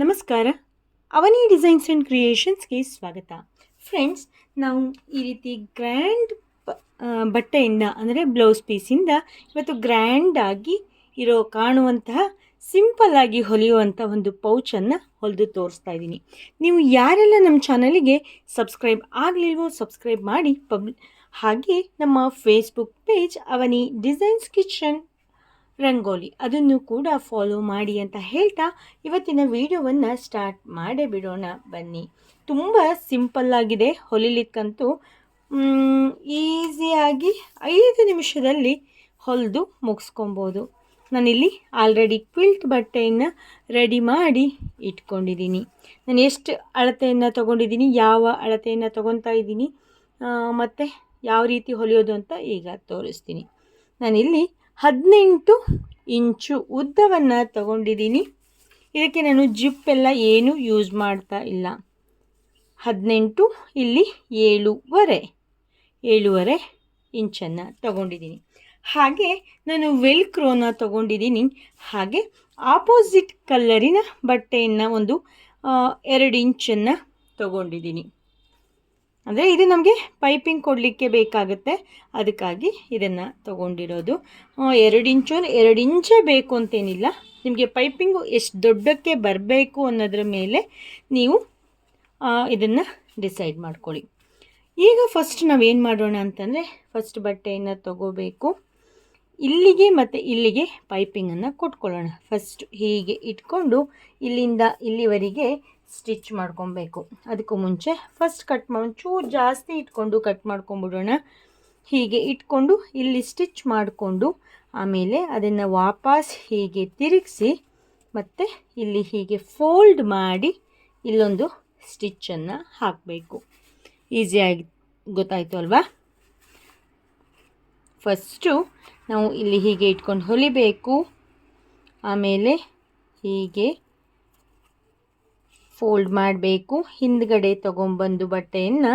ನಮಸ್ಕಾರ. ಅವನಿ designs and ಕ್ರಿಯೇಷನ್ಸ್ಗೆ ಸ್ವಾಗತ. Friends, ನಾವು ಈ ರೀತಿ ಗ್ರ್ಯಾಂಡ್ ಬಟ್ಟೆಯಿಂದ, ಅಂದರೆ ಬ್ಲೌಸ್ ಪೀಸಿಂದ ಇವತ್ತು ಗ್ರ್ಯಾಂಡಾಗಿ ಇರೋ ಕಾಣುವಂತಹ ಸಿಂಪಲ್ ಆಗಿ ಹೊಲಿಯುವಂಥ ಒಂದು ಪೌಚನ್ನು ಹೊಲಿದು ತೋರಿಸ್ತಾ ಇದ್ದೀನಿ. ನೀವು ಯಾರೆಲ್ಲ ನಮ್ಮ ಚಾನಲಿಗೆ ಸಬ್ಸ್ಕ್ರೈಬ್ ಆಗಲಿಲ್ವೋ ಸಬ್ಸ್ಕ್ರೈಬ್ ಮಾಡಿ ಪಬ್, ಹಾಗೆ ನಮ್ಮ Facebook page Avani designs kitchen rangoli. ಅದನ್ನು ಕೂಡ ಫಾಲೋ ಮಾಡಿ ಅಂತ ಹೇಳ್ತಾ ಇವತ್ತಿನ ವಿಡಿಯೋವನ್ನು ಸ್ಟಾರ್ಟ್ ಮಾಡೇ ಬಿಡೋಣ ಬನ್ನಿ. ತುಂಬ ಸಿಂಪಲ್ಲಾಗಿದೆ ಹೊಲಿಲಿಕ್ಕಂತೂ. ಈಸಿಯಾಗಿ ಐದು ನಿಮಿಷದಲ್ಲಿ ಹೊಲಿದು ಮುಗಿಸ್ಕೊಬೋದು. ನಾನಿಲ್ಲಿ ಆಲ್ರೆಡಿ ಕ್ವಿಲ್ಟ್ ಬಟ್ಟೆಯನ್ನು ರೆಡಿ ಮಾಡಿ ಇಟ್ಕೊಂಡಿದ್ದೀನಿ. ನಾನು ಎಷ್ಟು ಅಳತೆಯನ್ನು ತೊಗೊಂಡಿದ್ದೀನಿ, ಯಾವ ಅಳತೆಯನ್ನು ತೊಗೊತಾ ಇದ್ದೀನಿ ಮತ್ತು ಯಾವ ರೀತಿ ಹೊಲಿಯೋದು ಅಂತ ಈಗ ತೋರಿಸ್ತೀನಿ. ನಾನಿಲ್ಲಿ ಹದಿನೆಂಟು ಇಂಚು ಉದ್ದವನ್ನು ತಗೊಂಡಿದ್ದೀನಿ. ಇದಕ್ಕೆ ನಾನು ಜಿಪ್ಪೆಲ್ಲ ಏನು ಯೂಸ್ ಮಾಡ್ತಾ ಇಲ್ಲ. ಹದಿನೆಂಟು ಇಲ್ಲಿ ಏಳುವರೆ ಏಳುವರೆ ಇಂಚನ್ನು ತಗೊಂಡಿದ್ದೀನಿ. ಹಾಗೆ ನಾನು ವೆಲ್ಕ್ರೋನ ತಗೊಂಡಿದ್ದೀನಿ. ಹಾಗೆ ಆಪೋಸಿಟ್ ಕಲ್ಲರಿನ ಬಟ್ಟೆಯನ್ನು ಒಂದು ಎರಡು ಇಂಚನ್ನು ತಗೊಂಡಿದ್ದೀನಿ. ಅಂದರೆ ಇದು ನಮಗೆ ಪೈಪಿಂಗ್ ಕೊಡಲಿಕ್ಕೆ ಬೇಕಾಗುತ್ತೆ. ಅದಕ್ಕಾಗಿ ಇದನ್ನು ತಗೊಂಡಿರೋದು. ಎರಡು ಇಂಚು ಎರಡು ಇಂಚೇ ಬೇಕು ಅಂತೇನಿಲ್ಲ. ನಿಮಗೆ ಪೈಪಿಂಗು ಎಷ್ಟು ದೊಡ್ಡಕ್ಕೆ ಬರಬೇಕು ಅನ್ನೋದ್ರ ಮೇಲೆ ನೀವು ಇದನ್ನು ಡಿಸೈಡ್ ಮಾಡ್ಕೊಳ್ಳಿ. ಈಗ ಫಸ್ಟ್ ನಾವೇನು ಮಾಡೋಣ ಅಂತಂದರೆ ಫಸ್ಟ್ ಬಟ್ಟೆಯನ್ನು ತಗೋಬೇಕು. ಇಲ್ಲಿಗೆ ಮತ್ತು ಇಲ್ಲಿಗೆ ಪೈಪಿಂಗನ್ನು ಕೊಟ್ಕೊಳ್ಳೋಣ. ಫಸ್ಟ್ ಹೀಗೆ ಇಟ್ಕೊಂಡು ಇಲ್ಲಿಂದ ಇಲ್ಲಿವರೆಗೆ ಸ್ಟಿಚ್ ಮಾಡ್ಕೊಬೇಕು. ಅದಕ್ಕೂ ಮುಂಚೆ ಫಸ್ಟ್ ಕಟ್ ಮಾಡಿ ಚೂರು ಜಾಸ್ತಿ ಇಟ್ಕೊಂಡು ಕಟ್ ಮಾಡ್ಕೊಂಬಿಡೋಣ ಹೀಗೆ ಇಟ್ಕೊಂಡು ಇಲ್ಲಿ ಸ್ಟಿಚ್ ಮಾಡಿಕೊಂಡು ಆಮೇಲೆ ಅದನ್ನು ವಾಪಸ್ ಹೀಗೆ ತಿರುಗಿಸಿ ಮತ್ತು ಇಲ್ಲಿ ಹೀಗೆ ಫೋಲ್ಡ್ ಮಾಡಿ ಇಲ್ಲೊಂದು ಸ್ಟಿಚ್ಚನ್ನು ಹಾಕಬೇಕು. ಈಸಿಯಾಗಿ ಗೊತ್ತಾಯಿತು ಅಲ್ವಾ? ಫಸ್ಟು ನಾವು ಇಲ್ಲಿ ಹೀಗೆ ಇಟ್ಕೊಂಡು ಹೊಲಿಬೇಕು. ಆಮೇಲೆ ಹೀಗೆ ಫೋಲ್ಡ್ ಮಾಡಬೇಕು. ಹಿಂದ್ಗಡೆ ತಗೊಂಬಂದು ಬಟ್ಟೆಯನ್ನು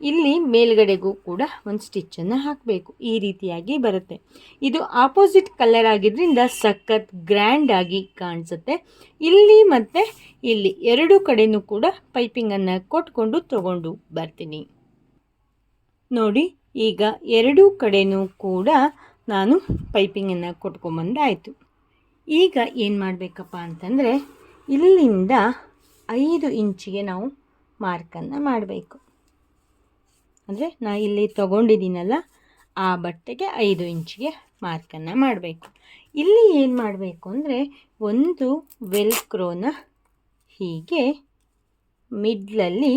ಇಲ್ಲಿ ಮೇಲ್ಗಡೆಗೂ ಕೂಡ ಒಂದು ಸ್ಟಿಚ್ಚನ್ನು ಹಾಕಬೇಕು. ಈ ರೀತಿಯಾಗಿ ಬರುತ್ತೆ. ಇದು ಆಪೋಸಿಟ್ ಕಲರ್ ಆಗಿದ್ದರಿಂದ ಸಖತ್ ಗ್ರ್ಯಾಂಡ್ ಆಗಿ ಕಾಣಿಸುತ್ತೆ. ಇಲ್ಲಿ ಮತ್ತು ಇಲ್ಲಿ ಎರಡು ಕಡೆಯೂ ಕೂಡ ಪೈಪಿಂಗನ್ನು ಕೊಟ್ಕೊಂಡು ತಗೊಂಡು ಬರ್ತೀನಿ. ನೋಡಿ, ಈಗ ಎರಡೂ ಕಡೆಯೂ ಕೂಡ ನಾನು ಪೈಪಿಂಗನ್ನು ಕೊಟ್ಕೊಂಬಂದಾಯಿತು. ಈಗ ಏನು ಮಾಡಬೇಕಪ್ಪ ಅಂತಂದರೆ, ಇಲ್ಲಿಂದ ಐದು ಇಂಚಿಗೆ ನಾವು ಮಾರ್ಕನ್ನು ಮಾಡಬೇಕು. ಅಂದರೆ ನಾ ಇಲ್ಲಿ ತಗೊಂಡಿದ್ದೀನಲ್ಲ, ಆ ಬಟ್ಟೆಗೆ ಐದು ಇಂಚಿಗೆ ಮಾರ್ಕನ್ನು ಮಾಡಬೇಕು. ಇಲ್ಲಿ ಏನು ಮಾಡಬೇಕು ಅಂದರೆ, ಒಂದು ವೆಲ್ಕ್ರೋನ ಹೀಗೆ ಮಿಡ್ಲಲ್ಲಿ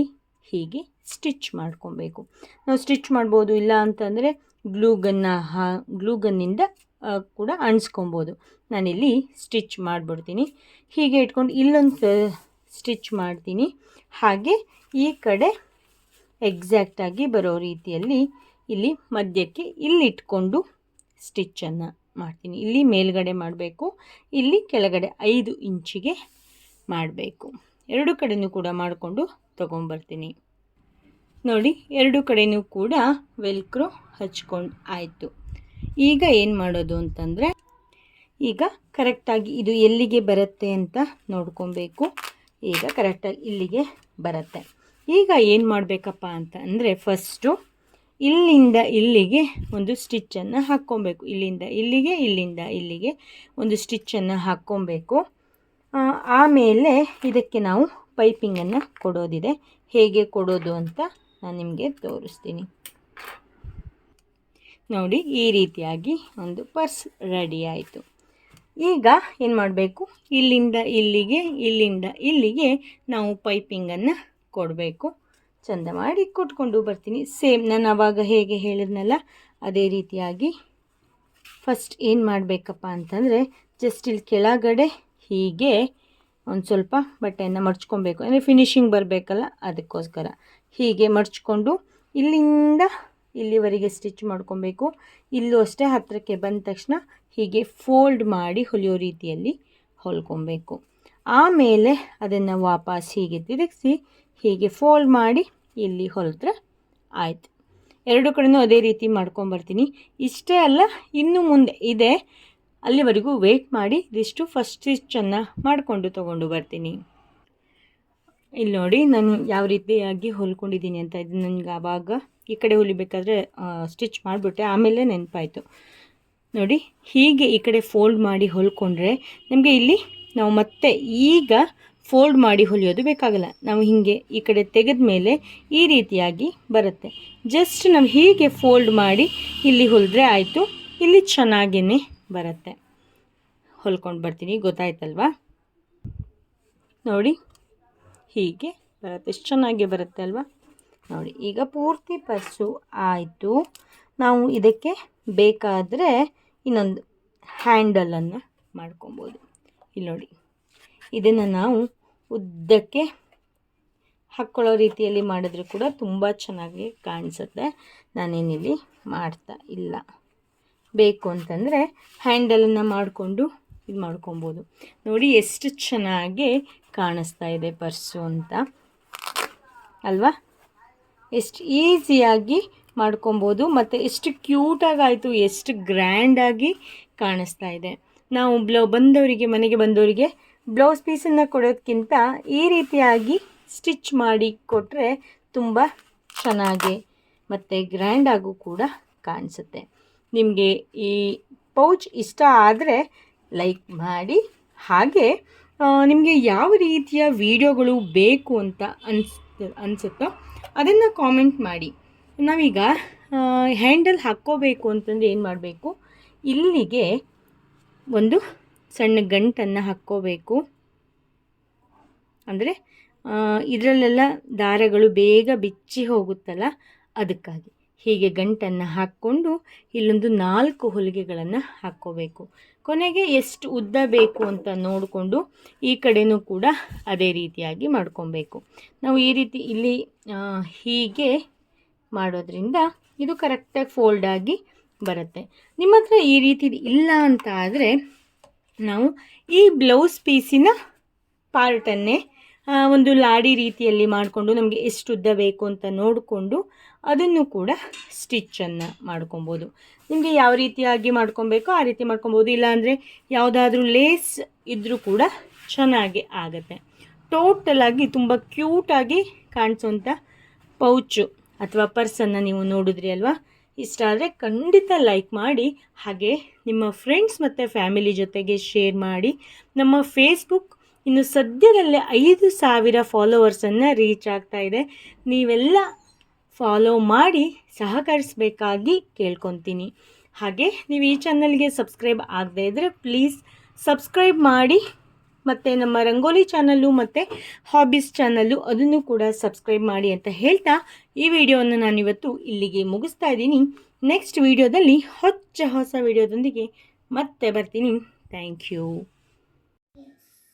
ಹೀಗೆ ಸ್ಟಿಚ್ ಮಾಡ್ಕೊಬೇಕು. ನಾವು ಸ್ಟಿಚ್ ಮಾಡ್ಬೋದು ಇಲ್ಲ ಅಂತಂದರೆ ಗ್ಲೂಗನ್ನ ಹಾ ಗ್ಲೂಗನ್ನಿಂದ ಕೂಡ ಅಣಿಸ್ಕೊಬೋದು ನಾನಿಲ್ಲಿ ಸ್ಟಿಚ್ ಮಾಡಿಬಿಡ್ತೀನಿ. ಹೀಗೆ ಇಟ್ಕೊಂಡು ಇಲ್ಲೊಂದು ಸ್ಟಿಚ್ ಮಾಡ್ತೀನಿ. ಹಾಗೆ ಈ ಕಡೆ ಎಕ್ಸಾಕ್ಟಾಗಿ ಬರೋ ರೀತಿಯಲ್ಲಿ ಇಲ್ಲಿ ಮಧ್ಯಕ್ಕೆ ಇಲ್ಲಿಟ್ಕೊಂಡು ಸ್ಟಿಚ್ಚನ್ನು ಮಾಡ್ತೀನಿ. ಇಲ್ಲಿ ಮೇಲ್ಗಡೆ ಮಾಡಬೇಕು. ಇಲ್ಲಿ ಕೆಳಗಡೆ ಐದು ಇಂಚಿಗೆ ಮಾಡಬೇಕು. ಎರಡು ಕಡೆಯೂ ಕೂಡ ಮಾಡಿಕೊಂಡು ತೊಗೊಂಬರ್ತೀನಿ. ನೋಡಿ, ಎರಡು ಕಡೆಯೂ ಕೂಡ ವೆಲ್ಕ್ರೋ ಹಚ್ಕೊಂಡು ಆಯಿತು. ಈಗ ಏನು ಮಾಡೋದು ಅಂತಂದರೆ, ಈಗ ಕರೆಕ್ಟಾಗಿ ಇದು ಎಲ್ಲಿಗೆ ಬರುತ್ತೆ ಅಂತ ನೋಡ್ಕೊಬೇಕು. ಈಗ ಕರೆಕ್ಟಾಗಿ ಇಲ್ಲಿಗೆ ಬರುತ್ತೆ. ಈಗ ಏನು ಮಾಡಬೇಕಪ್ಪ ಅಂತ ಅಂದರೆ ಫಸ್ಟು ಇಲ್ಲಿಂದ ಇಲ್ಲಿಗೆ ಒಂದು ಸ್ಟಿಚ್ಚನ್ನು ಹಾಕ್ಕೊಬೇಕು. ಇಲ್ಲಿಂದ ಇಲ್ಲಿಗೆ ಇಲ್ಲಿಂದ ಇಲ್ಲಿಗೆ ಒಂದು ಸ್ಟಿಚ್ಚನ್ನು ಹಾಕ್ಕೊಬೇಕು. ಆಮೇಲೆ ಇದಕ್ಕೆ ನಾವು ಪೈಪಿಂಗನ್ನು ಕೊಡೋದಿದೆ. ಹೇಗೆ ಕೊಡೋದು ಅಂತ ನಾನು ನಿಮಗೆ ತೋರಿಸ್ತೀನಿ. ನೋಡಿ, ಈ ರೀತಿಯಾಗಿ ಒಂದು ಪರ್ಸ್ ರೆಡಿ ಆಯಿತು. ಈಗ ಏನು ಮಾಡಬೇಕು? ಇಲ್ಲಿಂದ ಇಲ್ಲಿಗೆ ಇಲ್ಲಿಂದ ಇಲ್ಲಿಗೆ ನಾವು ಪೈಪಿಂಗನ್ನು ಕೊಡಬೇಕು. ಚಂದ ಮಾಡಿ ಕೊಟ್ಕೊಂಡು ಬರ್ತೀನಿ. ಸೇಮ್ ನಾನು ಆವಾಗ ಹೇಗೆ ಹೇಳಿದ್ನಲ್ಲ, ಅದೇ ರೀತಿಯಾಗಿ. ಫಸ್ಟ್ ಏನು ಮಾಡಬೇಕಪ್ಪ ಅಂತಂದರೆ ಜಸ್ಟ್ ಇಲ್ಲಿ ಕೆಳಗಡೆ ಹೀಗೆ ಒಂದು ಸ್ವಲ್ಪ ಬಟ್ಟೆಯನ್ನು ಮಡ್ಚ್ಕೊಬೇಕು ಅಂದರೆ ಫಿನಿಶಿಂಗ್ ಬರಬೇಕಲ್ಲ, ಅದಕ್ಕೋಸ್ಕರ. ಹೀಗೆ ಮಡ್ಚ್ಕೊಂಡು ಇಲ್ಲಿಂದ ಇಲ್ಲಿವರೆಗೆ ಸ್ಟಿಚ್ ಮಾಡ್ಕೊಬೇಕು. ಇಲ್ಲೂ ಅಷ್ಟೇ ಹತ್ತಿರಕ್ಕೆ ಬಂದ ತಕ್ಷಣ ಹೀಗೆ ಫೋಲ್ಡ್ ಮಾಡಿ ಹೊಲಿಯೋ ರೀತಿಯಲ್ಲಿ ಹೊಲ್ಕೊಬೇಕು. ಆಮೇಲೆ ಅದನ್ನು ವಾಪಸ್ ಹೀಗೆ ತಿರುಗಿಸಿ ಹೀಗೆ ಫೋಲ್ಡ್ ಮಾಡಿ ಇಲ್ಲಿ ಹೊಲಿದ್ರೆ ಆಯಿತು. ಎರಡು ಕಡೆಯೂ ಅದೇ ರೀತಿ ಮಾಡ್ಕೊಂಬರ್ತೀನಿ. ಇಷ್ಟೇ ಅಲ್ಲ, ಇನ್ನು ಮುಂದೆ ಇದೆ. ಅಲ್ಲಿವರೆಗೂ ವೇಟ್ ಮಾಡಿ, ಇದಿಷ್ಟು ಫಸ್ಟ್ ಸ್ಟಿಚ್ಚನ್ನು ಮಾಡಿಕೊಂಡು ತೊಗೊಂಡು ಬರ್ತೀನಿ. ಇಲ್ಲಿ ನೋಡಿ, ನಾನು ಯಾವ ರೀತಿಯಾಗಿ ಹೊಲ್ಕೊಂಡಿದ್ದೀನಿ ಅಂತ ಇದು ನನಗೆ ಆವಾಗ ಈ ಕಡೆ ಹೊಲಿಬೇಕಾದ್ರೆ ಸ್ಟಿಚ್ ಮಾಡಿಬಿಟ್ಟೆ, ಆಮೇಲೆ ನೆನಪಾಯಿತು. ನೋಡಿ, ಹೀಗೆ ಈ ಕಡೆ ಫೋಲ್ಡ್ ಮಾಡಿ ಹೊಲ್ಕೊಂಡ್ರೆ ನಮಗೆ ಇಲ್ಲಿ ನಾವು ಮತ್ತೆ ಈಗ ಫೋಲ್ಡ್ ಮಾಡಿ ಹೊಲಿಯೋದು ಬೇಕಾಗಲ್ಲ. ನಾವು ಹೀಗೆ ಈ ಕಡೆ ತೆಗೆದ ಮೇಲೆ ಈ ರೀತಿಯಾಗಿ ಬರುತ್ತೆ. ಜಸ್ಟ್ ನಾವು ಹೀಗೆ ಫೋಲ್ಡ್ ಮಾಡಿ ಇಲ್ಲಿ ಹೊಲಿದ್ರೆ ಆಯಿತು. ಇಲ್ಲಿ ಚೆನ್ನಾಗೇ ಬರುತ್ತೆ. ಹೊಲ್ಕೊಂಡು ಬರ್ತೀನಿ, ಗೊತ್ತಾಯ್ತಲ್ವಾ? ನೋಡಿ ಹೀಗೆ ಬರುತ್ತೆ. ಎಷ್ಟು ಚೆನ್ನಾಗಿ ಬರುತ್ತೆ ಅಲ್ವಾ? ನೋಡಿ, ಈಗ ಪೂರ್ತಿ ಪರ್ಸು ಆಯಿತು. ನಾವು ಇದಕ್ಕೆ ಬೇಕಾದರೆ ಇನ್ನೊಂದು ಹ್ಯಾಂಡಲನ್ನು ಮಾಡ್ಕೊಬೋದು. ಇಲ್ಲಿ ನೋಡಿ, ಇದನ್ನು ನಾವು ಉದ್ದಕ್ಕೆ ಹಾಕ್ಕೊಳ್ಳೋ ರೀತಿಯಲ್ಲಿ ಮಾಡಿದ್ರೆ ಕೂಡ ತುಂಬ ಚೆನ್ನಾಗಿ ಕಾಣಿಸುತ್ತೆ. ನಾನೇನಿಲ್ಲಿ ಮಾಡ್ತಾ ಇಲ್ಲ. ಬೇಕು ಅಂತಂದರೆ ಹ್ಯಾಂಡಲನ್ನು ಮಾಡಿಕೊಂಡು ಇದು ಮಾಡ್ಕೊಬೋದು. ನೋಡಿ ಎಷ್ಟು ಚೆನ್ನಾಗಿ ಕಾಣಿಸ್ತಾ ಇದೆ ಪರ್ಸು ಅಂತ. ಅಲ್ವಾ? ಎಷ್ಟು ಈಸಿಯಾಗಿ ಮಾಡ್ಕೊಬೋದು ಮತ್ತು ಎಷ್ಟು ಕ್ಯೂಟಾಗಾಯಿತು, ಎಷ್ಟು ಗ್ರ್ಯಾಂಡಾಗಿ ಕಾಣಿಸ್ತಾ ಇದೆ. ನಾವು ಬ್ಲೌ ಬಂದವರಿಗೆ, ಮನೆಗೆ ಬಂದವರಿಗೆ ಬ್ಲೌಸ್ ಪೀಸನ್ನು ಕೊಡೋದಕ್ಕಿಂತ ಈ ರೀತಿಯಾಗಿ ಸ್ಟಿಚ್ ಮಾಡಿ ಕೊಟ್ಟರೆ ತುಂಬ ಚೆನ್ನಾಗಿ ಮತ್ತು ಗ್ರ್ಯಾಂಡಾಗೂ ಕೂಡ ಕಾಣಿಸುತ್ತೆ. ನಿಮಗೆ ಈ ಪೌಚ್ ಇಷ್ಟ ಆದರೆ ಲೈಕ್ ಮಾಡಿ. ಹಾಗೆ ನಿಮಗೆ ಯಾವ ರೀತಿಯ ವಿಡಿಯೋಗಳು ಬೇಕು ಅಂತ ಅನ್ಸ್ ಅನಿಸುತ್ತೋ ಅದನ್ನು ಕಾಮೆಂಟ್ ಮಾಡಿ. ನಾವೀಗ ಹ್ಯಾಂಡಲ್ ಹಾಕ್ಕೋಬೇಕು ಅಂತಂದರೆ ಏನು ಮಾಡಬೇಕು? ಇಲ್ಲಿಗೆ ಒಂದು ಸಣ್ಣ ಗಂಟನ್ನು ಹಾಕ್ಕೋಬೇಕು. ಅಂದರೆ ಇದರಲ್ಲೆಲ್ಲ ದಾರಗಳು ಬೇಗ ಬಿಚ್ಚಿ ಹೋಗುತ್ತಲ್ಲ, ಅದಕ್ಕಾಗಿ. ಹೀಗೆ ಗಂಟನ್ನು ಹಾಕ್ಕೊಂಡು ಇಲ್ಲೊಂದು ನಾಲ್ಕು ಹೊಲಿಗೆಗಳನ್ನು ಹಾಕ್ಕೋಬೇಕು. ಕೊನೆಗೆ ಎಷ್ಟು ಉದ್ದ ಬೇಕು ಅಂತ ನೋಡಿಕೊಂಡು ಈ ಕಡೆನೂ ಕೂಡ ಅದೇ ರೀತಿಯಾಗಿ ಮಾಡ್ಕೊಬೇಕು. ನಾವು ಈ ರೀತಿ ಇಲ್ಲಿ ಹೀಗೆ ಮಾಡೋದ್ರಿಂದ ಇದು ಕರೆಕ್ಟಾಗಿ ಫೋಲ್ಡಾಗಿ ಬರುತ್ತೆ. ನಿಮ್ಮ ಹತ್ರ ಈ ರೀತಿ ಇಲ್ಲ ಅಂತ ಆದರೆ ನಾವು ಈ ಬ್ಲೌಸ್ ಪೀಸಿನ ಪಾರ್ಟನ್ನೇ ಒಂದು ಲಾಡಿ ರೀತಿಯಲ್ಲಿ ಮಾಡಿಕೊಂಡು ನಮಗೆ ಎಷ್ಟು ಉದ್ದ ಬೇಕು ಅಂತ ನೋಡಿಕೊಂಡು ಅದನ್ನು ಕೂಡ ಸ್ಟಿಚ್ಚನ್ನು ಮಾಡ್ಕೊಬೋದು. ನಿಮಗೆ ಯಾವ ರೀತಿಯಾಗಿ ಮಾಡ್ಕೊಬೇಕೋ ಆ ರೀತಿ ಮಾಡ್ಕೊಬೋದು. ಇಲ್ಲಾಂದರೆ ಯಾವುದಾದ್ರೂ ಲೇಸ್ ಇದ್ದರೂ ಕೂಡ ಚೆನ್ನಾಗಿ ಆಗುತ್ತೆ. ಟೋಟಲಾಗಿ ತುಂಬ ಕ್ಯೂಟಾಗಿ ಕಾಣಿಸೋಂಥ ಪೌಚು ಅಥವಾ ಪರ್ಸನ್ನು ನೀವು ನೋಡಿದ್ರಿ ಅಲ್ವಾ? ಇಷ್ಟ ಆದರೆ ಖಂಡಿತ ಲೈಕ್ ಮಾಡಿ, ಹಾಗೆ ನಿಮ್ಮ ಫ್ರೆಂಡ್ಸ್ ಮತ್ತು ಫ್ಯಾಮಿಲಿ ಜೊತೆಗೆ ಶೇರ್ ಮಾಡಿ, ನಮ್ಮ ಫೇಸ್ಬುಕ್ ಇನ್ನು ಸದ್ಯದಲ್ಲೇ ಐದು ಸಾವಿರ ಫಾಲೋವರ್ಸನ್ನು ರೀಚ್ ಆಗ್ತಾ ಇದೆ. ನೀವೆಲ್ಲ ಫಾಲೋ ಮಾಡಿ ಸಹಕರಿಸಬೇಕಾಗಿ ಕೇಳ್ಕೊತೀನಿ. ಹಾಗೆ ನೀವು ಈ ಚಾನಲ್ಗೆ ಸಬ್ಸ್ಕ್ರೈಬ್ ಆಗದೇ ಇದ್ದರೆ ಪ್ಲೀಸ್ ಸಬ್ಸ್ಕ್ರೈಬ್ ಮಾಡಿ ಮತ್ತು ನಮ್ಮ ರಂಗೋಲಿ ಚಾನಲ್ಲು ಮತ್ತು ಹಾಬೀಸ್ ಚಾನಲ್ಲು ಅದನ್ನು ಕೂಡ ಸಬ್ಸ್ಕ್ರೈಬ್ ಮಾಡಿ ಅಂತ ಹೇಳ್ತಾ ಈ ವಿಡಿಯೋವನ್ನು ನಾನಿವತ್ತು ಇಲ್ಲಿಗೆ ಮುಗಿಸ್ತಾ ಇದ್ದೀನಿ. ನೆಕ್ಸ್ಟ್ ವಿಡಿಯೋದಲ್ಲಿ ಹೊಚ್ಚ ಹೊಸ ವಿಡಿಯೋದೊಂದಿಗೆ ಮತ್ತೆ ಬರ್ತೀನಿ. Thank you